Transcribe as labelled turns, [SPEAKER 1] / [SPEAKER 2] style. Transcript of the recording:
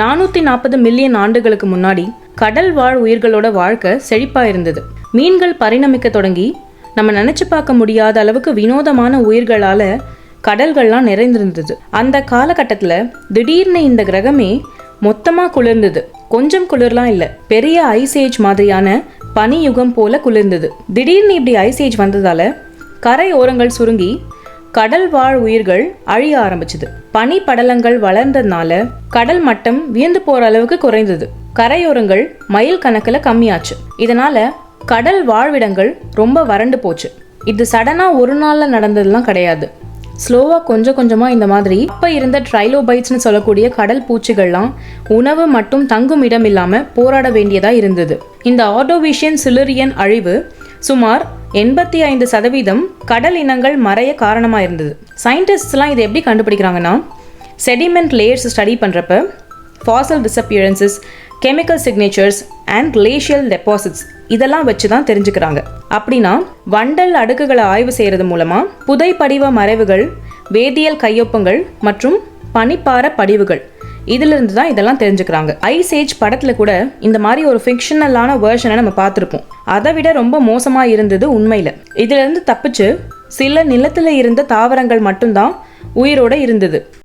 [SPEAKER 1] நானூற்றி நாற்பது மில்லியன் ஆண்டுகளுக்கு முன்னாடி கடல் வாழ் உயிர்களோட வாழ்க்கை செழிப்பாக இருந்தது மீன்கள் பரிணமிக்க தொடங்கி நம்ம நினச்சி பார்க்க முடியாத அளவுக்கு வினோதமான உயிர்களால் கடல்கள்லாம் நிறைந்திருந்தது. அந்த காலகட்டத்தில் திடீர்னு இந்த கிரகமே மொத்தமாக குளிர்ந்தது. கொஞ்சம் குளிர்லாம் இல்லை பெரிய ஐஸ் ஏஜ் மாதிரியான பனி யுகம் போல குளிர்ந்தது. திடீர்னு இப்படி ஐஸ் ஏஜ் வந்ததால கரை ஓரங்கள் சுருங்கி கடல் வாழ் உயிர்கள் அழிய ஆரம்பிச்சது. பனி படலங்கள் வளர்ந்ததுனால கடல் மட்டம் வியந்து போற அளவுக்கு குறைந்தது. கரையோரங்கள் மைல் கணக்கில் கம்மியாச்சு. இதனால கடல் வாழ்விடங்கள் ரொம்ப வறண்டு போச்சு. இது சடனா ஒரு நாள்ல நடந்ததெல்லாம் கிடையாது. ஸ்லோவாக கொஞ்சம் கொஞ்சமாக இந்த மாதிரி இப்போ இருந்த ட்ரைலோபைட்ஸ்னு சொல்லக்கூடிய கடல் பூச்சிகள்லாம் உணவு மற்றும் தங்கும் இடம் இல்லாமல் போராட வேண்டியதாக இருந்தது. இந்த ஆர்டோவிஷியன் சிலரியன் அழிவு சுமார் எண்பத்தி ஐந்து சதவீதம் கடல் இனங்கள் மறைய காரணமாக இருந்தது சயின்டிஸ்ட்லாம் இதை எப்படி கண்டுபிடிக்கிறாங்கன்னா செடிமெண்ட் லேயர்ஸ் ஸ்டடி பண்ணுறப்ப fossil disappearances chemical signatures and glacial deposits இதெல்லாம் வச்சு தான் தெரிஞ்சுக்கிறாங்க. அப்படின்னா வண்டல் அடுக்குகளை ஆய்வு செய்கிறது மூலமாக புதை படிவ மறைவுகள் வேதியியல் கையொப்பங்கள் மற்றும் பனிப்பார படிவுகள் இதிலிருந்து தான் இதெல்லாம் தெரிஞ்சுக்கிறாங்க. ஐஸ் ஏஜ் படத்துல கூட இந்த மாதிரி ஒரு ஃபிக்ஷனலான வேர்ஷனை நம்ம பார்த்துருப்போம். அதை விட ரொம்ப மோசமா இருந்தது உண்மையில. இதுல இருந்து தப்பிச்சு சில நிலத்துல இருந்த தாவரங்கள் மட்டும்தான் உயிரோட இருந்தது.